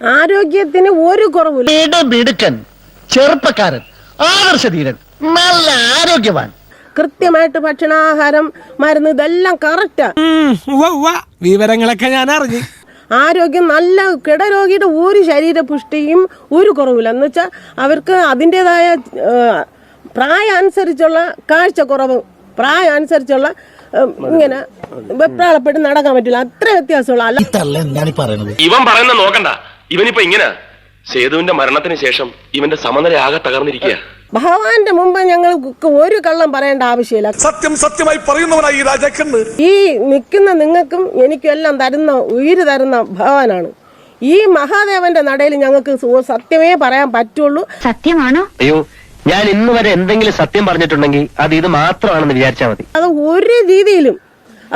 ആരോഗ്യത്തിന് ഒരു കുറവില്ല മിടുക്കൻ ചെറുപ്പക്കാരൻ ആദർശധീരൻ നല്ല ആരോഗ്യവാൻ. കൃത്യമായിട്ട് ഭക്ഷണാഹാരം മരുന്ന് ഇതെല്ലാം കറക്റ്റാ വിവരങ്ങളൊക്കെ ഞാൻ അറിഞ്ഞു. ആരോഗ്യം നല്ല കിടരോഗിയുടെ ഒരു ശരീര പുഷ്ടിയും ഒരു കുറവില്ല എന്ന് വെച്ചാൽ അവർക്ക് അതിന്റെതായ പ്രായം അനുസരിച്ചുള്ള കാഴ്ചക്കുറവ് പ്രായം അനുസരിച്ചുള്ള ഇങ്ങനെ വെപ്രാളപ്പെട്ട് നടക്കാൻ പറ്റില്ല. അത്ര വ്യത്യാസമുള്ള. അല്ല എന്താണ് ഈ ഇവൻ പറയുന്ന നോക്കണ്ട. ഇവനിപ്പോ ഇങ്ങനെ. സേതുവിന്റെ മരണത്തിന് ശേഷം ഇവന്റെ സമനില ആകെ തകർന്നിരിക്കുക ഭഗവാന്റെ മുമ്പ് ഞങ്ങൾ ഒരു കള്ളം പറയേണ്ട ആവശ്യമില്ല. സത്യം സത്യമായി പറയുന്നവനായി ഈ രാജാക്കന്ന് ഈ നിൽക്കുന്ന നിങ്ങൾക്കും എനിക്കും എല്ലാം തരുന്ന ഉയിര് തരുന്ന ഭഗവാനാണ്. ഈ മഹാദേവന്റെ നടയിൽ ഞങ്ങൾക്ക് സത്യമേ പറയാൻ പറ്റുള്ളൂ. സത്യമാണോ? അയ്യോ ഞാൻ ഇന്ന് വരെ എന്തെങ്കിലും സത്യം പറഞ്ഞിട്ടുണ്ടെങ്കിൽ അത് ഇത് മാത്രമാണെന്ന് വിചാരിച്ചാൽ മതി. അത് ഒരു രീതിയിലും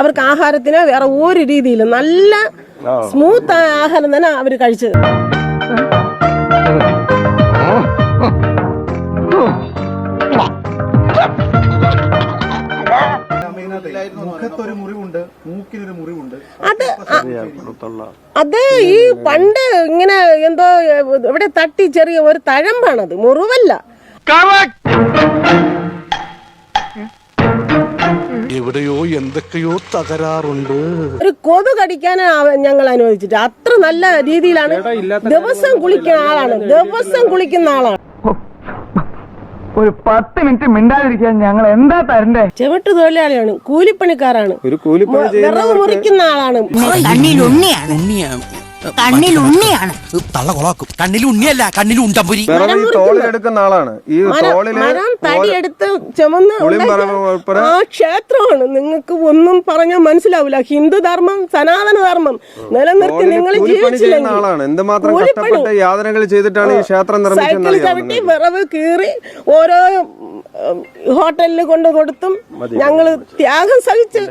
അവർക്ക് ആഹാരത്തിന് വേറെ ഒരു രീതിയിലും നല്ല സ്മൂത്ത് ആയ ആഹാരം തന്നെ അവർ കഴിച്ചത്. മുഖത്തൊരു മുറിവുണ്ട് മൂക്കിനൊരു മുറിവുണ്ട്. അത് അത് ഈ പണ്ട് ഇങ്ങനെ എന്തോ ഇവിടെ തട്ടി ചെറിയ ഒരു തഴമ്പാണത് മുറിവല്ല. എവിടെയോ എന്തൊക്കെയോ തകരാറുണ്ട്. ഒരു കൊതു കടിക്കാൻ ഞങ്ങൾ അനുവദിച്ചിട്ട്. അത്ര നല്ല രീതിയിലാണ് ദിവസം കുളിക്കുന്ന ആളാണ്. ദിവസം കുളിക്കുന്ന ആളാണ്. ഒരു പത്ത് മിനിറ്റ് മിണ്ടാതിരിക്കാൻ ഞങ്ങൾ എന്താ തരണ്ടേ? ചെവിട്ട് തൊഴിലാളിയാണ്. കൂലിപ്പണിക്കാരാണ്. ഒരു കൂലിപ്പണി വിറവ് മുറിക്കുന്ന ആളാണ്. ഉണ്ണിയാണ്. ഉണ്ണിയാണ്. കണ്ണിൽ ഉണ്ണിയാണ്. തള്ള കൊളാക്കും. കണ്ണിൽ ഉണ്ണിയല്ല കണ്ണിൽ ഉണ്ടമ്പുരി. ഈ തോളിലെടുക്കുന്ന ആളാണ്. ഈ മരം തോളിൽ മരം തടിയെടുത്ത് ചുമന്ന് ഉണ്ടാക്കിയ ആ ക്ഷേത്രമാണ്. നിങ്ങൾക്ക് ഒന്നും പറഞ്ഞാൽ മനസ്സിലാവില്ല. ഹിന്ദു ധർമ്മം സനാതന ധർമ്മം നിലനിർത്തി നിങ്ങൾ കൂലിപ്പണി ചെയ്യുന്ന ജീവിച്ചില്ലെങ്കിൽ ആളാണ്. എന്തുമാത്രം കൂലിപ്പണി. കഷ്ടപ്പെട്ട് യാതനകൾ ചെയ്തിട്ടാണ് ഈ ക്ഷേത്രം സൈക്കിൾ ചവിട്ടി വിറവ് കീറി ഓരോ ഹോട്ടലിൽ കൊണ്ട് കൊടുത്തും ഞങ്ങൾ ത്യാഗം സഹിച്ച്